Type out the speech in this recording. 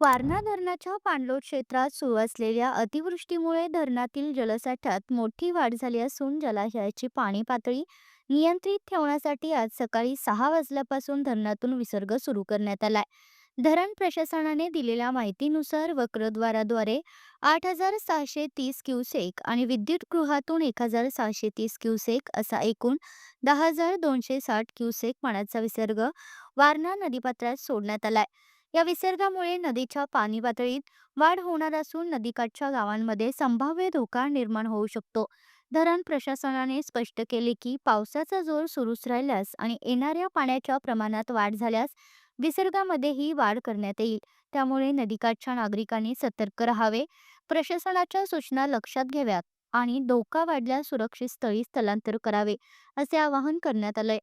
वारणा धरणाच्या पाणलोट क्षेत्रात सुरू असलेल्या अतिवृष्टीमुळे धरणातील जलसाठ्यात मोठी वाढ झाली असून जलाशयाची पाणी पातळी नियंत्रित ठेवण्यासाठी आज सकाळी सहा वाजल्यापासून धरणातून विसर्ग सुरू करण्यात आलाय. धरण प्रशासनाने दिलेल्या माहितीनुसार वक्रद्वाराद्वारे आठ हजार सहाशे तीस क्युसेक आणि विद्युत गृहातून एक हजार सहाशे तीस क्युसेक असा एकूण दहा हजार दोनशे साठ क्युसेक पाण्याचा विसर्ग वारणा नदीपात्रात सोडण्यात आलाय. या विसर्गामुळे नदीच्या पाणी पातळीत वाढ होणार असून नदीकाठच्या गावांमध्ये संभाव्य धोका निर्माण होऊ शकतो. धरण प्रशासनाने स्पष्ट केले की पावसाचा जोर सुरूच राहिल्यास आणि येणाऱ्या पाण्याच्या प्रमाणात वाढ झाल्यास विसर्गामध्येही वाढ करण्यात येईल. त्यामुळे नदीकाठच्या नागरिकांनी सतर्क राहावे. प्रशासनाच्या सूचना लक्षात घ्याव्यात आणि धोका वाढल्यास सुरक्षित स्थळी स्थलांतर करावे असे आवाहन करण्यात आलंय.